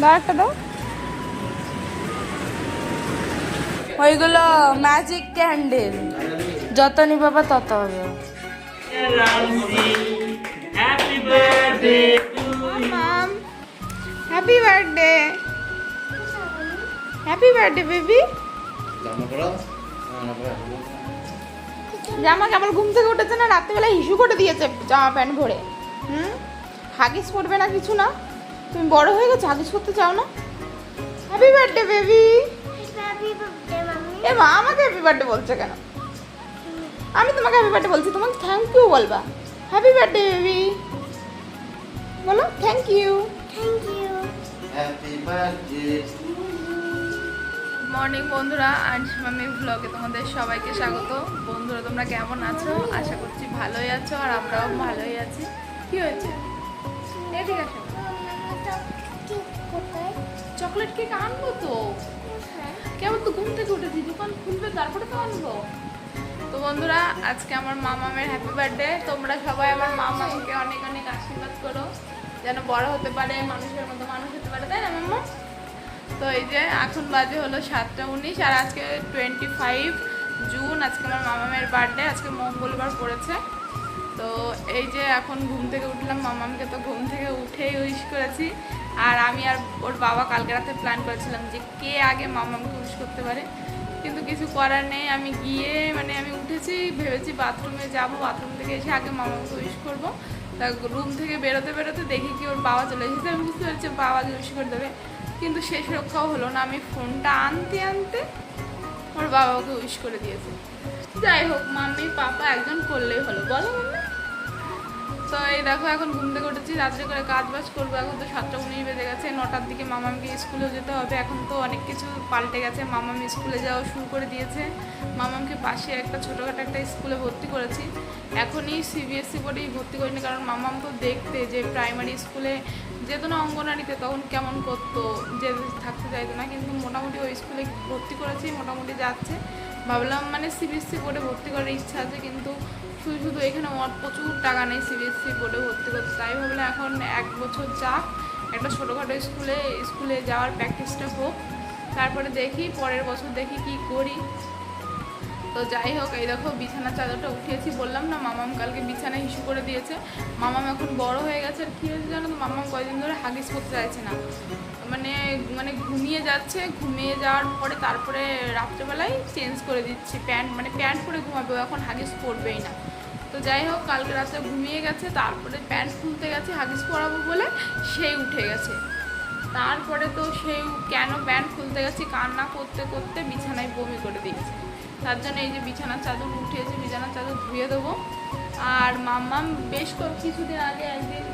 দাও একটা দাও। ওইগুলো ম্যাজিক ক্যান্ডেল যত নিবাবা তত হবে। Happy birthday mum happy birthday happy birthday baby জামা কেমন ঘুম থেকে উঠেছে না? রাত্রিবেলা হিসু করে দিয়েছে জামা প্যান্ট ভরে। হুম? হাগিস পরবে না কিছু না? তুমি বড় হয়ে গেছো হাগিস করতে চাও না? হ্যাপি বার্থডে বেবি এ মা আমাকে হ্যাপি বার্থডে বলছে কেন? আমি তোমাকে হ্যাপি বার্থডে বলছি তোমাকে থ্যাংক ইউ বলবা। হ্যাপি বার্থডে বেবি বলো thank you happy birthday morning বন্ধুরা আজ মামি ব্লগে তোমাদের সবাইকে স্বাগত। বন্ধুরা তোমরা কেমন আছো? আশা করছি ভালোই আছো আর আমরাও ভালোই আছি। কি হয়েছে? এদিকে চকলেট কেক আনব তো? কেমন তো ঘুম থেকে উঠেছি, দোকান খুলবে, তারপরে তো আনব। তো বন্ধুরা, আজকে আমার মামামের হ্যাপি বার্থডে তোমরা সবাই আমার মামাকে অনেক অনেক আশীর্বাদ করো, যেন বড় হতে পারে, মানুষের মতো মানুষ হতে পারে, তাই না, মাম্মা? তো এই যে, এখন বাজে হলো সাতটা উনিশ, আর আজকে টোয়েন্টি ফাইভ জুন, আজকে আমার মামামের বার্থডে আজকে মঙ্গলবার পড়েছে। তো এই যে এখন ঘুম থেকে উঠলাম, মামামকে তো ঘুম থেকে উঠেই উইশ করেছি। আর আমি আর ওর বাবা কালকে রাতে প্ল্যান করেছিলাম যে কে আগে মামামকে উইশ করতে পারে। কিন্তু কিছু করার নেই, আমি গিয়ে মানে আমি উঠেছি, ভেবেছি বাথরুমে যাব বাথরুম থেকে এসে আগে মামাকে উইশ করব। তা রুম থেকে বেরোতে বেরোতে দেখি কি ওর বাবা চলে এসেছে, আমি বুঝতে পারছি বাবা উইশ করে দেবে। কিন্তু শেষ রক্ষাও হলো না, আমি ফোনটা আনতে আনতে ওর বাবাকে উইশ করে দিয়েছে। যাই হোক, মাম্মি, পাপা একজন করলেই হলো। বলো মাম্মি। তো এই দেখো, এখন ঘুম থেকে উঠেছি, রাত্রে করে কাজ বাজ করব। এখন তো সাতটা উনিশ বেজে গেছে, নটার দিকে মামামকে স্কুলেও যেতে হবে। এখন তো অনেক কিছু পাল্টে গেছে। মামাম স্কুলে যাওয়া শুরু করে দিয়েছে। মামামকে পাশে একটা ছোটোখাটো একটা স্কুলে ভর্তি করেছি। এখনই সিবিএসসি বোর্ডেই ভর্তি করিনি, কারণ মামাম তো দেখতে যে প্রাইমারি স্কুলে যেত না অঙ্গনারীতে তখন কেমন করতো, যে থাকতে চাইতো না। কিন্তু মোটামুটি ওই স্কুলে ভর্তি করেছি, মোটামুটি যাচ্ছে। ভাবলাম মানে সিবিএসসি বোর্ডে ভর্তি করার ইচ্ছা আছে, কিন্তু শুধু শুধু এখানে প্রচুর টাকা নেই সিবিএসসি বোর্ডে ভর্তি করতে। তাই ভাবলাম এখন এক বছর যাক, একটা ছোটোখাটো স্কুলে স্কুলে যাওয়ার প্র্যাকটিসটা হোক। তারপরে দেখি, পরের বছর দেখি কি করি। তো যাই হোক, এই দেখো বিছানা চাদরটা উঠিয়েছি, বললাম না মামাম কালকে বিছানা ইস্যু করে দিয়েছে। মামাম এখন বড় হয়ে গেছে, আর কী হয়েছে জানো তো, মামাম কয়দিন ধরে হাগিস করতে চাইছে না। মানে মানে ঘুমিয়ে যাচ্ছে, ঘুমিয়ে যাওয়ার পরে তারপরে রাত্রেবেলায় চেঞ্জ করে দিচ্ছি, প্যান্ট মানে প্যান্ট পরে ঘুমাবে এখন হাগিস করবেই না। তো যাই হোক, কালকে রাতে ঘুমিয়ে গেছে, তারপরে প্যান্ট খুলতে গেছে, হাগিস পরাবো বলে, সেই উঠে গেছে। তারপরে তো সেই কেন প্যান্ট খুলতে গেছি, কান্না করতে করতে বিছানায় বমি করে দিয়েছে। তার জন্য এই যে বিছানার চাদর উঠিয়েছে বিছানার চাদর ধুয়ে দেবো। আর মাম্মাম বেশ কিছুদিন আগে একদিন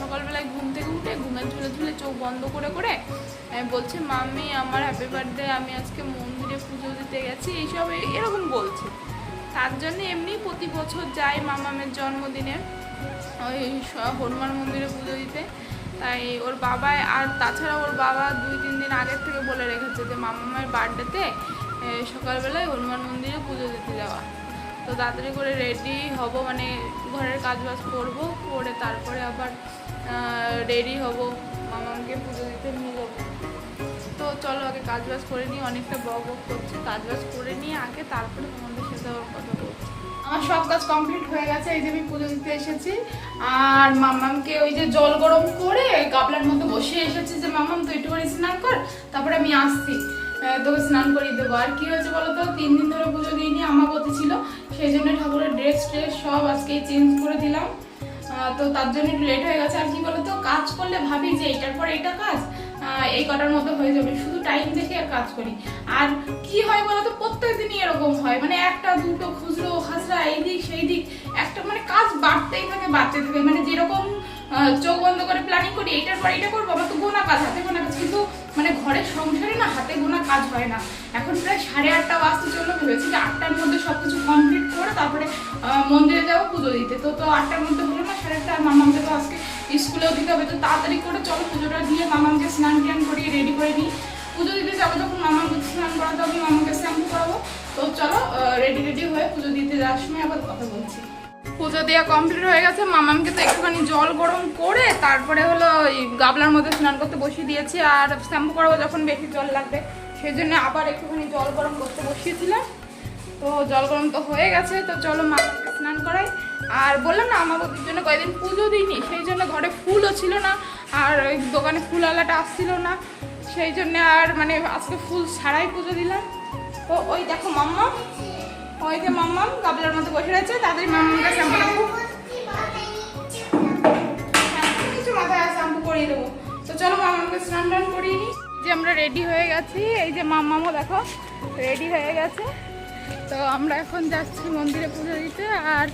সকালবেলায় ঘুম থেকে উঠে ঘুমে ঝুলে ঝুলে চোখ বন্ধ করে করে বলছে, মাম্মি, আমার হ্যাপি বার্থডে আমি আজকে মন্দিরে পুজো দিতে গেছি। এইসব এরকম বলছে। তার জন্য এমনি প্রতি বছর যাই মামামের জন্মদিনে। ওই হনুমান মন্দিরে পুজো দিতে। তাই ওর বাবা আর তাছাড়া ওর বাবা দুই, তিন দিন আগের থেকে বলে রেখেছে যে মামামের বার্থডেতে সকালবেলায় হনুমান মন্দিরে পুজো দিতে যাওয়া। তো তাড়াতাড়ি করে রেডি হব মানে ঘরের কাজ বাজ করব, করে তারপরে আবার রেডি হব। মামামকে পুজো দিতে নিয়ে যাব। তো চলো আগে কাজ বাজ করে নিই, অনেকটা বক বক করছি কাজ বাজ করে নিয়ে আগে তারপরে তোমাদের সাথে কথা বলছি। আমার সব কাজ কমপ্লিট হয়ে গেছে, এই যে আমি পুজো দিতে এসেছি। আর মামামকে ওই যে জল গরম করে গাবলার মধ্যে বসিয়ে এসেছি যে মামাম তুই একটু করে স্নান কর, তারপরে আমি আসছি। তোকে স্নান করিয়ে দেবো। আর কি হয়েছে বলো তো, তিন দিন ধরে পুজো দিইনি, আমাবতী ছিল, সেই জন্য ঠাকুরের ড্রেস ট্রেস সব আজকে চেঞ্জ করে দিলাম। তো তার জন্য একটু লেট হয়ে গেছে। আর কি বলো তো, কাজ করলে ভাবি যে, এটার পরে এটা কাজ? এই কটার মধ্যে হয়ে যাবে। শুধু টাইম দেখে আর কাজ করি। আর কি হয় বলতো, প্রত্যেক দিনই এরকম হয়। মানে একটা দুটো খুচরো, খাসরা এই দিক সেই দিক একটা মানে কাজ বাড়তেই থাকে, বাড়তে থাকে। মানে যেরকম চোখ বন্ধ করে প্ল্যানিং করি এটার পর এটা করব, আমার তো গোনা কাজ, হাতে গোনা কাজ। কিন্তু মানে ঘরের সংসারে না হাতে গোনা কাজ হয় না। এখন প্রায় সাড়ে আটটা বাজতে চলো ভেবেছি যে আটটার মধ্যে সবকিছু কমপ্লিট করে তারপরে মন্দিরে যাব, পুজো দিতে। তো তো আটটার মধ্যে হলো না, সাড়ে আটটা আর মামামকে তো আজকে স্কুলেও দিতে হবে। তো তাড়াতাড়ি করে চলো, পুজোটা দিয়ে মামামকে স্নান টান করিয়ে রেডি করে নিই। পুজো দিতে যাব যখন মামাকে স্নান করাতে হবে মামাকে শ্যাম্পু করাবো। তো চলো রেডি রেডি হয়ে পুজো দিতে যাওয়ার সময় আবার কথা বলছি। পুজো দেওয়া কমপ্লিট হয়ে গেছে, মামামকে তো একটুখানি জল গরম করে তারপরে হলো ওই গাবলার মধ্যে স্নান করতে বসিয়ে দিয়েছি, আর শ্যাম্পু করাবো যখন বেশি জল লাগবে। সেই জন্য আবার একটুখানি জল গরম করতে বসিয়েছিলাম। তো জল গরম তো হয়ে গেছে, তো চলো মামাকে স্নান করাই। আর বললাম না আমাদের জন্য কয়েকদিন পুজো দিইনি, সেই জন্য ঘরে ফুলও ছিল না, আর ওই দোকানে ফুলওয়ালাটা আসছিল না। সেই জন্য আর মানে আজকে ফুল ছাড়াই পুজো দিলাম। তো ওই দেখো মাম্মা, ওই যে মাম্মাম গাবলার মধ্যে বসে রয়েছে, তাদের শ্যাম্পু করব কিছু মাথায় শ্যাম্পু করিয়ে দেবো। তো চলো মামাকে স্নান টান করিয়ে নিই। যে আমরা রেডি হয়ে গেছি, এই যে মাম্মামও দেখো রেডি হয়ে গেছে। তো আমরা এখন যাচ্ছি মন্দিরে পুজো দিতে আর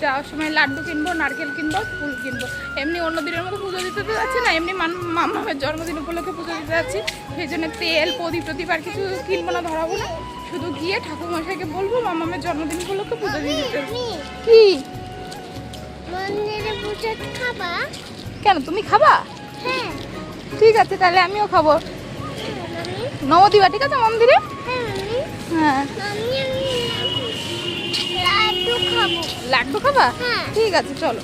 যাওয়ার সময় লাড্ডু কিনবো নারকেল কিনবো ফুল কিনবো। এমনি অন্য দিনের মতো পুজো দিতে তো যাচ্ছি না এমনি মান- মামামের জন্মদিন উপলক্ষে পুজো দিতে যাচ্ছি। সেই জন্য তেল প্রদীপ প্রদীপ আর কিছু কিনবো না ধরাবো না। শুধু গিয়ে ঠাকুরমশাইকে বলব মামামের জন্মদিন উপলক্ষে পুজো দিয়ে দিতে। কি? মন্দিরে পুজো খাবা? কেন তুমি খাবা? হ্যাঁ। ঠিক আছে তাহলে আমিও খাব। মামি। নবদিবা ঠিক আছে মন্দিরে? হ্যাঁ হ্যাঁ। লাড্ডু খাব? লাড্ডু খাবা হ্যাঁ। ঠিক আছে চলো।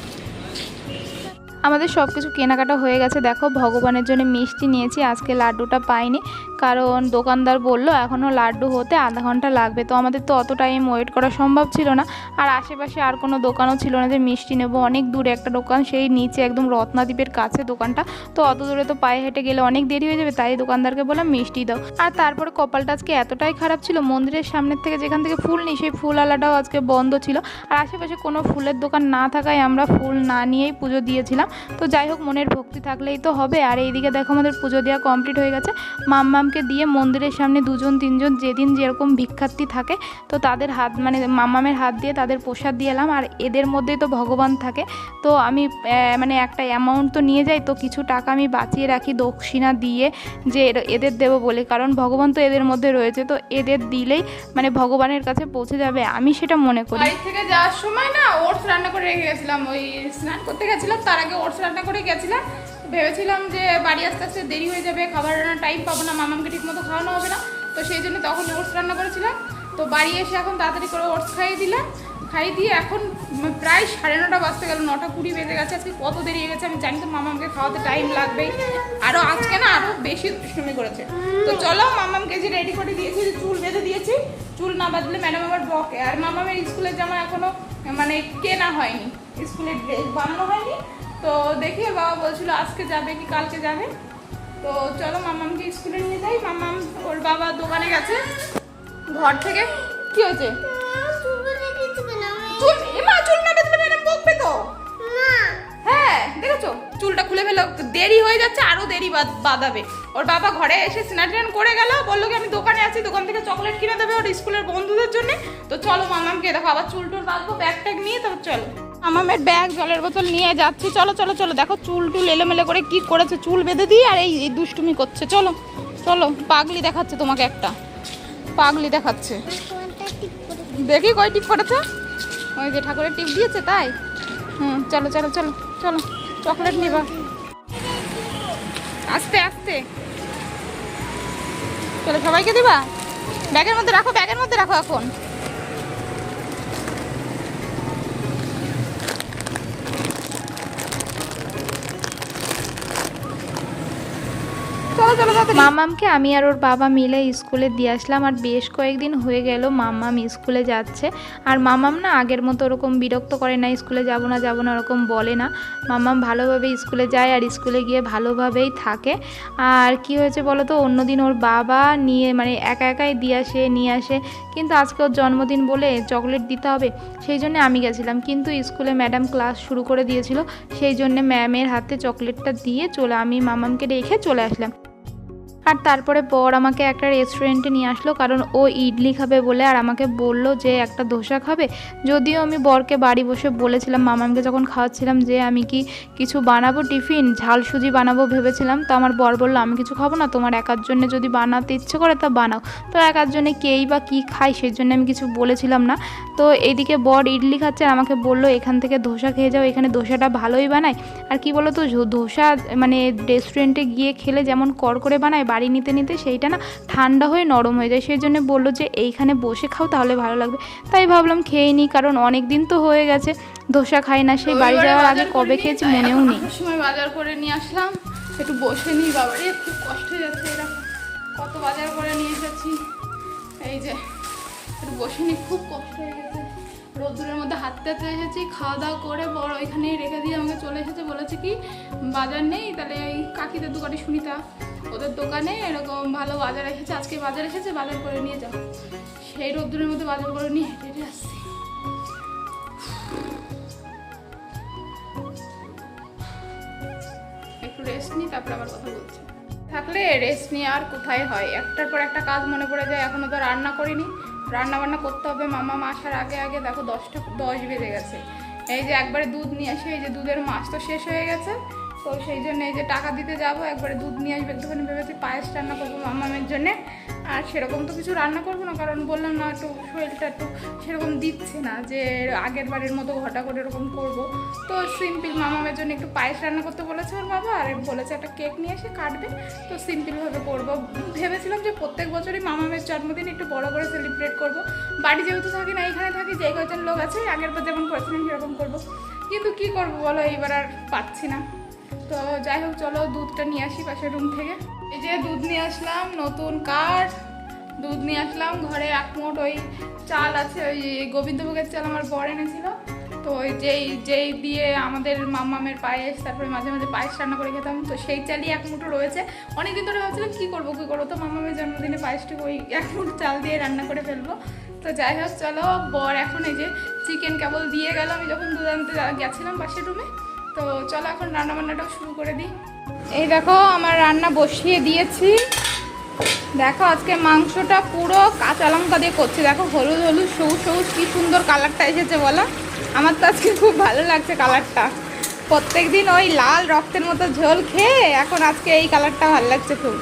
আমাদের সব কিছু কেনাকাটা হয়ে গেছে। দেখো ভগবানের জন্য মিষ্টি নিয়েছি। আজকে লাড্ডুটা পাইনি। কারণ দোকানদার বলল এখনও লাড্ডু হতে আধা ঘণ্টা লাগবে। তো আমাদের তো অত টাইম ওয়েট করা সম্ভব ছিল না। আর আশেপাশে আর কোনো দোকানও ছিল না যে মিষ্টি নেব। অনেক দূরে একটা দোকান, সেই নিচে একদম রত্নাদ্বীপের কাছে দোকানটা। তো অত দূরে তো পায়ে হেঁটে গেলে অনেক দেরি হয়ে যাবে, তাই দোকানদারকে বললাম, মিষ্টি দাও। আর তারপরে কপালটা আজকে এতটাই খারাপ ছিল, মন্দিরের সামনের থেকে যেখান থেকে ফুল নিই, সেই ফুল আলাটাও আজকে বন্ধ ছিল। আর আশেপাশে কোনো ফুলের দোকান না থাকায় আমরা ফুল না নিয়েই পুজো দিয়েছিলাম। তো যাই হোক, মনের ভক্তি থাকলেই তো হবে। আর এইদিকে দেখো, আমাদের পুজো দেওয়া কমপ্লিট হয়ে গেছে। মাম্মামকে দিয়ে মন্দিরের সামনে দুজন, তিনজন যেদিন যেরকম ভিক্ষার্থী থাকে, তো তাদের হাত মানে মামামের হাত দিয়ে তাদের প্রসাদ দিয়ে এলাম। আর এদের মধ্যেই তো ভগবান থাকে। তো আমি মানে একটা অ্যামাউন্ট তো নিয়ে যাই, তো কিছু টাকা আমি বাঁচিয়ে রাখি দক্ষিণা দিয়ে, যে এদের দেবো বলে। কারণ ভগবান তো এদের মধ্যে রয়েছে, তো এদের দিলেই মানে ভগবানের কাছে পৌঁছে যাবে। আমি সেটা মনে করি। বাড়ি থেকে যাওয়ার সময় না, ওটস রান্না করে রেখে গেছিলাম। ওই স্নান করতে গেছিলাম, তার আগে ওটস রান্না করে গেছিলাম। ভেবেছিলাম যে বাড়ি আসতে আসতে দেরি হয়ে যাবে, খাবার রান্নার টাইম পাবো না মামামকে ঠিক মতো খাওয়ানো হবে না। তো সেই জন্য তখন ওটস রান্না করেছিলাম। তো বাড়ি এসে এখন তাড়াতাড়ি করে ওটস খাইয়ে দিলাম। খাইয়ে দিয়ে এখন প্রায় সাড়ে নটা বাজতে গেল, নটা কুড়ি বেজে গেছে। আজকে কত দেরি হয়ে গেছে আমি জানি তো মামামকে খাওয়াতে টাইম লাগবেই। আরও আজকে না আরও বেশি দুষ্টুমি করেছে। তো চলো মামামকে যে রেডি করে দিয়েছি, যে চুল বেঁধে দিয়েছি, চুল না বাঁধলে ম্যাডাম আবার বকে। আর মামামের স্কুলের জামা এখনও মানে কেনা হয়নি, স্কুলের ড্রেস বানানো হয়নি। তো দেখি বাবা বলছিল আজকে যাবে কি কালকে যাবে? তো চলো মামামকে স্কুলে নিয়ে যাই। মামাম ওর বাবা দোকানে গেছে। ঘর থেকে। কি হয়েছে? চুল এমা চুল না বেঁধলে ম্যাডাম বকবে তো। হ্যাঁ দেখেছ? চুলটা খুলে ফেলো। দেরি হয়ে যাচ্ছে আরও দেরি বাদাবে ওর বাবা ঘরে এসে স্নান করে গেল। বলল কি আমি দোকানে আছি দোকান থেকে চকলেট কিনে দেবে ওর স্কুলের বন্ধুদের জন্য। তো চলো মামামকে দেখো আবার চুল টুল বাঁধবো ব্যাগ ট্যাগ নিয়ে তো চলো। মামামের ব্যাগ, জলের বোতল নিয়ে যাচ্ছি। চলো চলো চলো। দেখো চুল টুল এলোমেলো করে কি করেছে। চুল বেঁধে দিয়ে আর এই এই দুষ্টুমি করছে। চলো চলো, পাগলি দেখাচ্ছে তোমাকে একটা। পাগলি দেখাচ্ছে। দেখি কই টিপ করেছে? ওই যে ঠাকুরের টিপ দিয়েছে তাই? হুম, চলো চলো চলো চলো, চকলেট নিবা। আস্তে আস্তে। চলো, সবাইকে দিবা? ব্যাগের মধ্যে রাখো, ব্যাগের মধ্যে রাখো এখন। মামামকে আমি আর ওর বাবা মিলে স্কুলে দিয়ে আসলাম আর বেশ কয়েকদিন হয়ে গেল মামাম স্কুলে যাচ্ছে। আর মামাম না আগের মতো ওরকম বিরক্ত করে না স্কুলে যাব না যাব না ওরকম বলে না। মামাম ভালোভাবে স্কুলে যায় আর স্কুলে গিয়ে ভালোভাবেই থাকে। আর কি হয়েছে বলো তো, অন্যদিন ওর বাবা নিয়ে মানে একা একাই দিয়ে আসে, নিয়ে আসে। কিন্তু আজকে ওর জন্মদিন বলে চকলেট দিতে হবে, সেই জন্য আমি গেছিলাম। কিন্তু স্কুলে ম্যাডাম ক্লাস শুরু করে দিয়েছিল, সেই জন্য ম্যামের হাতে চকলেটটা দিয়ে চলে আমি মামামকে রেখে চলে আসলাম। আর তারপরে বর আমাকে একটা রেস্টুরেন্টে নিয়ে আসলো, কারণ ও ইডলি খাবে বলে আর আমাকে বলল যে একটা ধোসা খাবে। যদিও আমি বরকে বাড়ি বসে বলেছিলাম, মামামকে যখন খাওয়াচ্ছিলাম যে আমি কি কিছু বানাবো টিফিন, ঝাল সুজি বানাবো ভেবেছিলাম, তো আমার বর বলল, আমি কিছু খাব না, তোমার একার জন্য যদি বানাতে ইচ্ছে করে তা বানাও। তো একার জন্য কেই বা কী খাই সেই জন্য আমি কিছু বলেছিলাম না। তো এইদিকে বর ইডলি খাচ্ছে আর আমাকে বলল, এখান থেকে ধোসা খেয়ে যাও, এখানে ধোসাটা ভালোই বানায়। আর কি বলো তো ধোসা মানে রেস্টুরেন্টে গিয়ে খেলে যেমন কর করে বানায় বাড়ি নিতে নিতে সেইটা না ঠান্ডা হয়ে নরম হয়ে যায়। সেই জন্য বলল যে এইখানে বসে খাও তাহলে ভালো লাগবে। তাই ভাবলাম খেয়ে নিই কারণ অনেক দিন তো হয়ে গেছে ধোসা খাই না সেই বাড়ি যাওয়ার আগে কবে খেয়েছি মনেও নেই। সময় বাজার করে নিয়ে আসলাম একটু বসে নিই বাবা রে খুব কষ্ট হয়ে যাচ্ছে এরকম কত বাজার করে নিয়ে এসেছি। এই যে একটু বসে নিই খুব কষ্ট হয়ে রোদ্দুরের মধ্যে হাঁটতে হাঁটতে এসেছি, খাওয়া দাওয়া করে বড় ওইখানেই রেখে দিয়ে আমাকে চলে এসেছে, বলেছে কি, বাজার নেই, তাহলে ওই কাকিদের দোকানে সুনিতা, ওদের দোকানে এরকম ভালো বাজার এসেছে, আজকে বাজার এসেছে, বাজার করে নিয়ে যাও। সেই রোদ্দুরের মধ্যে বাজার করে নিয়ে হেঁটে হেঁটে আসছি। একটু রেস্ট নিই, তারপর আবার কথা বলছি। থাকলে রেস্ট নিয়ে আর কোথায় হয়? একটার পর একটা কাজ মনে পড়ে যায়, এখনও তো রান্না করিনি। রান্না বান্না করতে হবে, মামা আসার আগে আগে দেখো দশটা দশ বেজে গেছে। এই যে একবারে দুধ নিয়ে আসে, এই যে দুধের মাছ তো শেষ হয়ে গেছে। তো সেই জন্য এই যে টাকা দিতে যাব, একবারে দুধ নিয়ে আসবে একটুখানি ভেবেছি পায়েস রান্না করব মামামের জন্যে। আর সেরকম তো কিছু রান্না করব না, কারণ বললাম না একটু শরীরটা একটু সেরকম দিচ্ছে না যে আগের বারের মতো ঘটা করে এরকম করব। তো সিম্পল মামামের জন্য একটু পায়েস রান্না করতে বলেছে ওর বাবা, আর বলেছে একটা কেক নিয়ে এসে কাটবে। তো সিম্পলভাবে করব। ভেবেছিলাম যে প্রত্যেক বছরই মামামের জন্মদিন একটু বড় করে সেলিব্রেট করব। বাড়ি যেহেতু থাকি না এখানে থাকি যে কয়জন লোক আছে, আগের বার যেমন করেছিলাম সেরকম করব। কিন্তু কি করব বলো, এইবার আর পাচ্ছি না। তো যাই হোক, চলো দুধটা নিয়ে আসি পাশের রুম থেকে। এই যে দুধ নিয়ে আসলাম, নতুন কাঠ দুধ নিয়ে আসলাম, ঘরে এক মোট ওই চাল আছে, ওই গোবিন্দভোগের চাল আমার বর এনেছিল। তো ওই যেই যেই দিয়ে আমাদের মামামের পায়েস, তারপরে মাঝে মাঝে পায়েস রান্না করে খেতাম, তো সেই চালই এক মুঠো রয়েছে। অনেকদিন ধরে ভাবছিলাম, কী করব কী করব? তো মামামের জন্মদিনে পায়েসটা ওই এক মুঠো চাল দিয়ে রান্না করে ফেলব। তো যাই হোক, চলো, বর এখন এই যে চিকেন কেবল দিয়ে গেল। আমি যখন দুধ আনতে গেছিলাম পাশের রুমে তো চলো এখন রান্না বান্নাটাও শুরু করে দিই। এই দেখো, আমার রান্না বসিয়ে দিয়েছি। দেখো, আজকে মাংসটা পুরো কাঁচা লঙ্কা দিয়ে করছি। দেখো, হলুদ হলুদ, সবুজ সবুজ, কি সুন্দর কালারটা এসেছে বলো? আমার তো আজকে খুব ভালো লাগছে কালারটা। প্রত্যেক দিন ওই লাল রক্তের মতো ঝোল খেয়ে এখন আজকে এই কালারটা ভালো লাগছে খুব।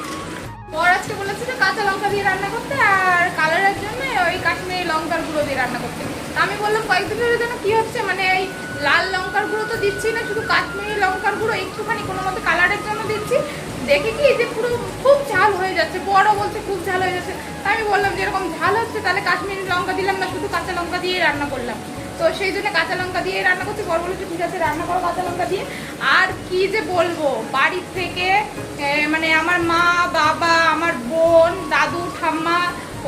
বর আজকে বলেছে যে কাঁচা লঙ্কা দিয়ে রান্না করতে, আর কালারের জন্য ওই কাশ্মীরি লঙ্কার গুঁড়ো দিয়ে রান্না করতে। আমি বললাম কয়েকদিন ধরে যেন কি হচ্ছে? মানে এই লাল লঙ্কার গুঁড়ো তো দিচ্ছি না, শুধু কাশ্মীরি লঙ্কার গুঁড়ো একটুখানি কোনো মতো কালারের জন্য দিচ্ছি। দেখি কি যে পুরো খুব ঝাল হয়ে যাচ্ছে, বড় বলছে খুব ঝাল হয়ে যাচ্ছে। তাই আমি বললাম যে এরকম ঝাল হচ্ছে, তাহলে কাশ্মীরি লঙ্কা দিলাম না, শুধু কাঁচা লঙ্কা দিয়ে রান্না করলাম। তো সেই জন্য কাঁচা লঙ্কা দিয়ে রান্না করছি, বড় বলেছে, ঠিক আছে, রান্না করো কাঁচা লঙ্কা দিয়ে। আর কি যে বলব, বাড়ির থেকে মানে আমার মা, বাবা, আমার বোন, দাদু, ঠাম্মা,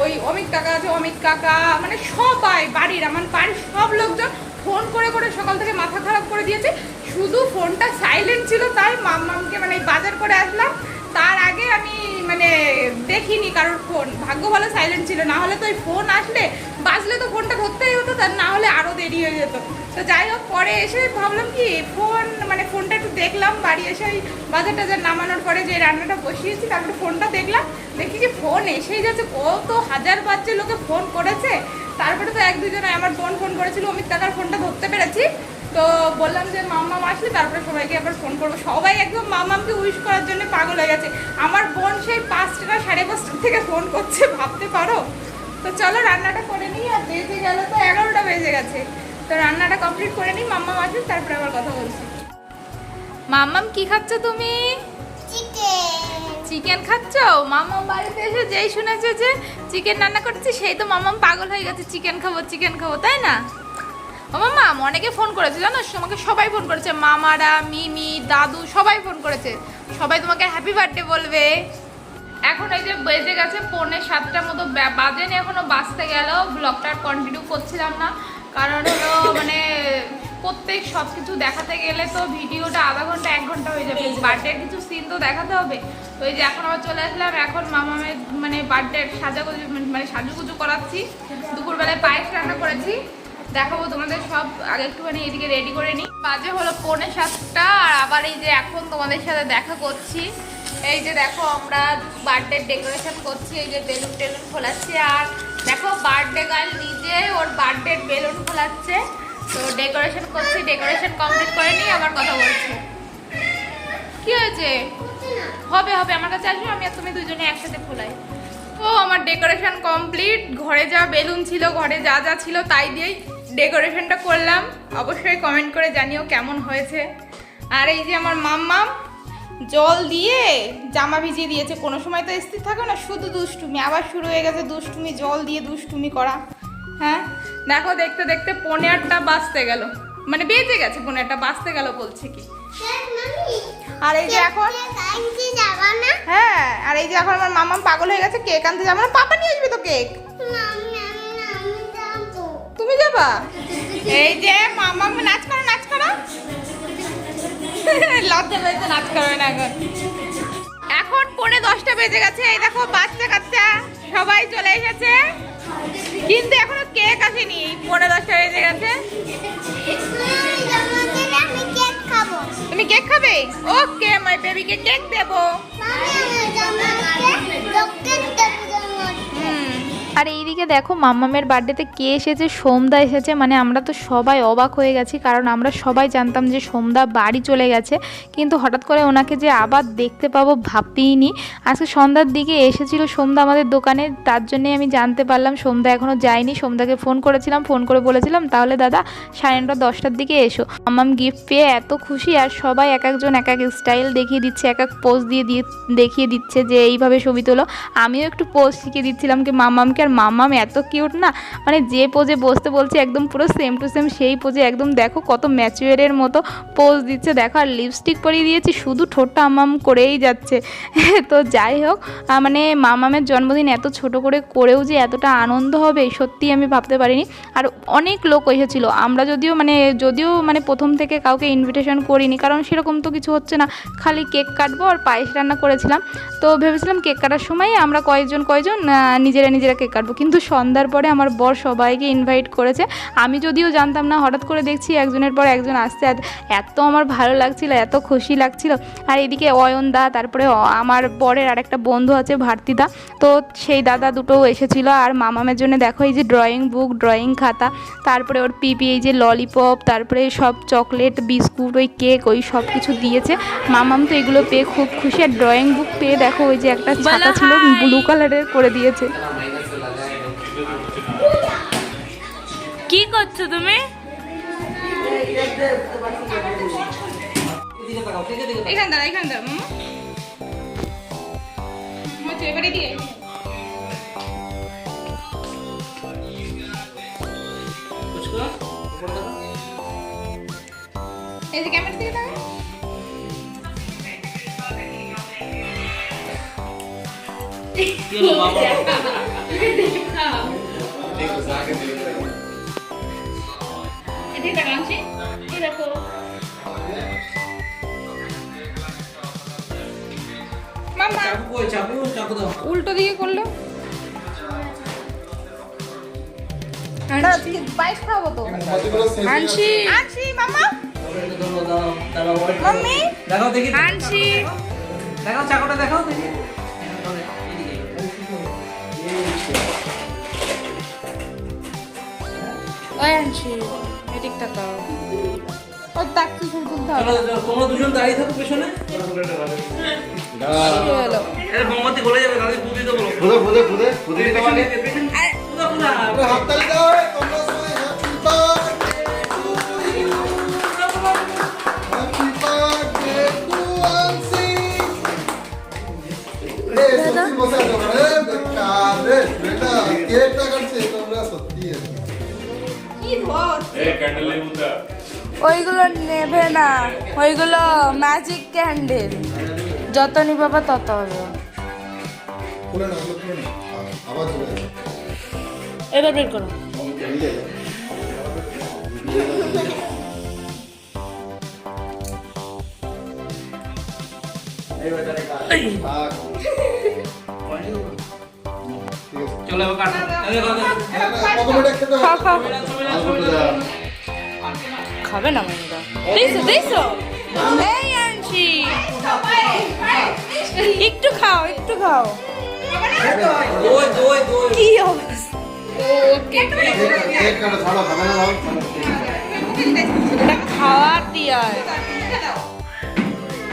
ওই অমিত কাকা আছে, অমিত কাকা মানে সবাই, বাড়ির, আমার বাড়ির সব লোকজন ফোন করে করে সকাল থেকে মাথা খারাপ করে দিয়েছে। শুধু ফোনটা সাইলেন্ট ছিল, তাই মাম্মামকে মানে বাজার করে আসলাম। তার আগে আমি মানে দেখিনি কারোর ফোন। ভাগ্য ভালো সাইলেন্ট ছিল, না হলে তো ওই ফোন আসলে বাজলে তো ফোনটা ধরতেই হতো তার না হলে আরও দেরি হয়ে যেত। তো যাই হোক, পরে এসে ভাবলাম কি, ফোন মানে ফোনটা একটু দেখলাম, বাড়ি এসে ওই বাজার টাজার নামানোর পরে যে রান্নাটা বসিয়েছি, তারপরে ফোনটা দেখলাম। দেখি যে ফোন এসেই যাচ্ছে, কত হাজার বাচ্চা লোকে ফোন করেছে। তারপরে তো এক দুজনে আমার বোন ফোন করেছিল, অমিত কাকার ফোনটা ধরতে পেরেছি। তো বললাম যে, মাম্মাম আসলে? তারপরে সবাইকে আবার ফোন করব। সবাই একদম মাম্মামকে উইশ করার জন্য পাগল হয়ে গেছে। আমার বোন সেই পাঁচটা সাড়ে পাঁচটা থেকে ফোন করছে, ভাবতে পারো? তো চলো রান্নাটা করে নিই, আর বেজে গেল তো এগারোটা বেজে গেছে। তো রান্নাটা কমপ্লিট করে নিই, মাম্মাম আসবে তারপরে আবার কথা বলছি। মাম্মাম, কি খাচ্ছ তুমি? চিকেন চিকেন খাচ্ছ? মামাম বাড়িতে এসে যেই শুনেছে যে চিকেন রান্না করছি, সেই তো মামাম পাগল হয়ে গেছে চিকেন খাব চিকেন খাব, তাই না? ও মামা, অনেকে ফোন করেছে জানো তোমাকে সবাই ফোন করেছে, মামারা, মিমি, দাদু, সবাই ফোন করেছে। সবাই তোমাকে হ্যাপি বার্থডে বলবে। এখন এই যে বেজে গেছে পৌনে সাতটার মতো বাজেনি এখনও বাজতে গেল ব্লগটা কন্টিনিউ করছিলাম না। কারণ হলো মানে প্রত্যেক সব কিছু দেখাতে গেলে তো ভিডিওটা আধা ঘণ্টা এক ঘণ্টা হয়ে যাবে। বার্থডের কিছু সিন তো দেখাতে হবে। তো এই যে এখন আবার চলে আসলাম এখন মামামের মানে বার্থডে সাজাগুজু মানে সাজুগুজু করাচ্ছি। দুপুরবেলায় পায়েস রান্না করেছি। দেখাবো তোমাদের সব আগে একটুখানি এদিকে রেডি করে নিই। বাজে হলো পৌনে সাতটা আর আবার এই যে এখন তোমাদের সাথে দেখা করছি। এই যে দেখো আমরা বার্থডে ডেকোরেশন করছি। এই যে বেলুন টেলুন ফোলাচ্ছি আর দেখো বার্থডে গার্ল নিজে ওর বার্থডে বেলুন ফোলাচ্ছে তো ডেকোরেশন করছি ডেকোরেশন কমপ্লিট করে নিই আবার কথা বলছি। কি হয়েছে? হবে হবে, আমার কাছে আসবে, আমি আর তুমি দুজনে একসাথে ফোলাই ও, আমার ডেকোরেশন কমপ্লিট ঘরে যা বেলুন ছিল, ঘরে যা যা ছিল, তাই দিয়েই ডেকোরেশনটা করলাম। অবশ্যই কমেন্ট করে জানিও কেমন হয়েছে। আর এই যে আমার মাম্মাম, জল দিয়ে জামা ভিজিয়ে দিয়েছে। কোনো সময় তো স্থির থাকে না, শুধু দুষ্টুমি, আবার শুরু হয়ে গেছে দুষ্টুমি, জল দিয়ে দুষ্টুমি করা। হ্যাঁ? দেখো দেখতে দেখতে পনেরোটা বাজতে গেল। মানে বেজে গেছে পনেরোটা বাজতে গেল বলছে কি। আর এই যে এখন হ্যাঁ আর এই যে এখন আমার মামা পাগল হয়ে গেছে কেক আনতে যাব না। পাপা নিয়ে আসবে তো কেক। তুমি যাবা? এই যে মামা নাচ করো নাচ করো। লজ্জা পেয়েছে নাচ করবে না এখন। এখন পৌনে দশটা বেজে গেছে এই দেখো বাচ্চা কাচ্চা সবাই চলে এসেছে। কিন্তু এখনও কেক আসেনি। পনেরো দশটা বেজে গেছে তুমি কেক খাবে? ওকে মাই বেবিকে কেক দেবো। আর এইদিকে দেখো মাম্মামের বার্থডেতে কে এসেছে? সোমদা এসেছে। মানে আমরা তো সবাই অবাক হয়ে গেছি, কারণ আমরা সবাই জানতাম যে সোমদা বাড়ি চলে গেছে। কিন্তু হঠাৎ করে ওনাকে যে আবার দেখতে পাবো ভাবতেই নি আজকে সন্ধ্যার দিকে এসেছিল সোমদা আমাদের দোকানে, তার জন্যে আমি জানতে পারলাম সোমদা এখনও যায়নি। সোমদাকে ফোন করেছিলাম ফোন করে বলেছিলাম, তাহলে দাদা, সাড়ে নটা দশটার দিকে এসো। মাম্মাম গিফট পেয়ে এত খুশি, আর সবাই এক একজন এক এক স্টাইল দেখিয়ে দিচ্ছে, এক এক পোজ দিয়ে দিয়ে দেখিয়ে দিচ্ছে যে এইভাবে ছবি তোলো। আমিও একটু পোজ শিখিয়ে দিচ্ছিলাম কি, মাম্মামকে আর মাম্মাম এত কিউট না? মানে যে পোজে বসতে বলছে একদম পুরো সেম টু সেম সেই পোজে একদম দেখো কত ম্যাচুয়ারের মতো পোজ দিচ্ছে। দেখো, আর লিপস্টিক পরিয়ে দিয়েছি, শুধু ঠোঁটটা আম্মাম করেই যাচ্ছে। তো যাই হোক মানে মামামের জন্মদিন এত ছোট করে করেও যে এতটা আনন্দ হবে সত্যি আমি ভাবতে পারিনি। আর অনেক লোক এসেছিল। আমরা যদিও মানে যদিও মানে প্রথম থেকে কাউকে ইনভিটেশন করিনি, কারণ সেরকম তো কিছু হচ্ছে না। খালি কেক কাটবো আর পায়েস রান্না করেছিলাম। তো ভেবেছিলাম কেক কাটার সময় আমরা কয়েকজন কয়েকজন নিজেরা নিজেরা কেক কাটবো। কিন্তু সন্ধ্যার পরে আমার বর সবাইকে ইনভাইট করেছে। আমি যদিও জানতাম না হঠাৎ করে দেখছি একজনের পর একজন আসছে। এত আমার ভালো লাগছিল এত খুশি লাগছিল। আর এদিকে অয়নদা তারপরে আমার বরের আরেকটা বন্ধু আছে ভারতীদা তো সেই দাদা দুটো এসেছিল। আর মামামের জন্য দেখো এই যে ড্রয়িং বুক ড্রয়িং খাতা। তারপরে ওর পিপি এই যে ললিপপ তারপরে সব চকলেট বিস্কুট ওই কেক ওই সব কিছু দিয়েছে। মামাম তো এগুলো পেয়ে খুব খুশি। আর ড্রয়িং বুক পেয়ে দেখো ওই যে একটা ছাতা ছিল ব্লু কালারের করে দিয়েছে। কি করছ তুমি? এখান দাঁড়া এখান দাঁড়া মামা। মামা এবারে দিয়ে। এই যে ক্যামেরা থেকে দাও কি হলো দেখো। মামা উল্টো দিকে করল। বাইশ খাব তো? আনছি। আনছি মামা মাম্মি। দেখাও দেখি আনছি। দেখাও চাকুটা দেখাও দেখি। ওই আনছি। এদিক তাকাও তুলতে হবে। চলো চলো, তোমরা দুজন দাঁড়িয়ে থাকো পেছনে। কি আরে মোমবাতি গলে যাবে তাদের পুঁতি তো বলো ফুদে ফুদে ফুদে ফুদে দিতে পেছনে পারে পুরা পুরা আমরা হাততালি দাও রে, তোমরা সবাই হ্যাপি বার্থডে টু ওইগুলো নেবে না। ওইগুলো ম্যাজিক ক্যান্ডেল যত তত হবে। না আবার চলে যাবে এবার বের করো। থাক। এবার কাটো? খাও খাও। খাবে না মেয়েরা? দিছো দিছো। এই আনছি একটু খাও একটু খাও। কি অবস্থা। এটা খাওয়ার দিয়া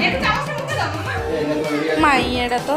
একটু চামচটা মুখে দাও মামা এই দেখো, এই আছে। মাই এটা তো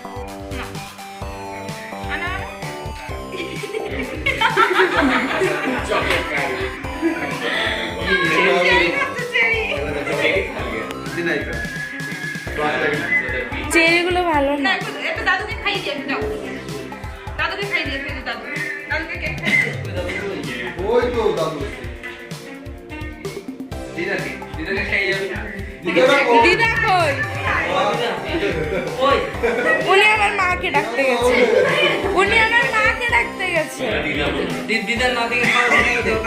চেরিগুলো ভালো না। এটা দাদুকে খাই দিয়ে দাও দাদুকে খাই দিয়ে দাদু দাদুকে কেক ওই তো দাদু দিদাকে দিদাকে খাই যাবে দিদা কই? উনি আমার মাকে ডাকতে গেছে। উনি আমার মাকে ডাকতে গেছে। দেও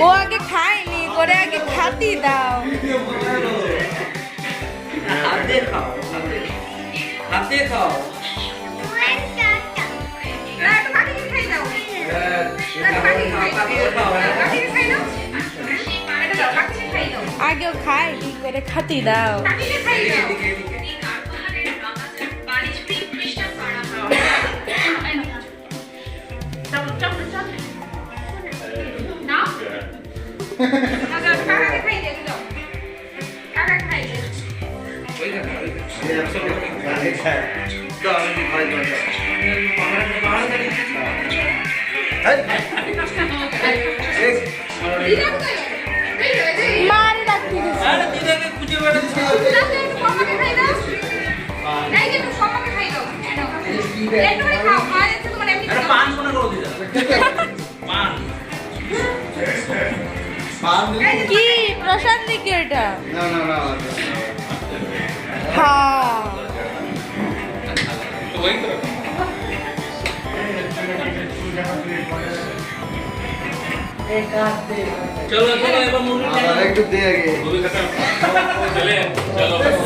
ও আগে খায়নি করে আগে খাতি দাও। হাত খাও হাত হাত খাও। না খাই দাও। কাকুকে খাও কাকুকে খাও কাকিকে খাই দাও এটা দাও কাকিকে খাই দাও আগেও খায়নি করে খাতি দাও কাকিকে খাই দাও এদিকে এদিকে চল চল চল না না দাও কাকাকে খাই দে দাও কাকাকে খাই দে ওই কাকা ওই কাকা দাও আমি খাই দাও পাহাড়ে দিকে এটা হ্যাঁ চলো চলো এবার একটু দে আগে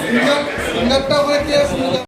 সিঙ্গার- সিঙ্গারটা